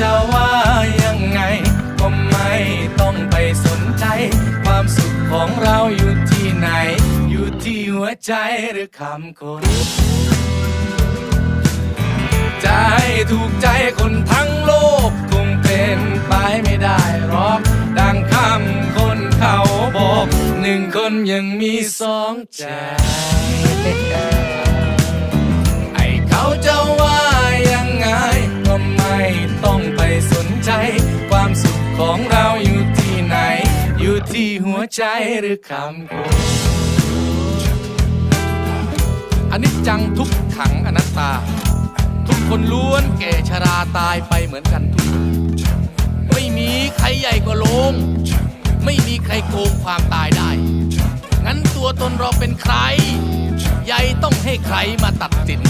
จะว่ายังไง ก็ไม่ต้องไปสนใจ ความสุขของเราอยู่ที่ไหน อยู่ที่หัวใจหรือคำคนจะให้ถูกใจคนทั้งโลก คงเป็นไปไม่ได้หรอกดังคำคนเขาบอก หนึ่งคนยังมีสองใจ อยู่ที่หัวใจหรือคำพูดอันนี้จังทุกขังอนัตตา ทุกคนล้วนแก่ชราตายไปเหมือนกันทุกคนไม่มีใครใหญ่กว่าโลง ไม่มีใครโกงความตายได้ งั้นตัวตนเราเป็นใคร ใหญ่ต้องให้ใครมาตัดสิน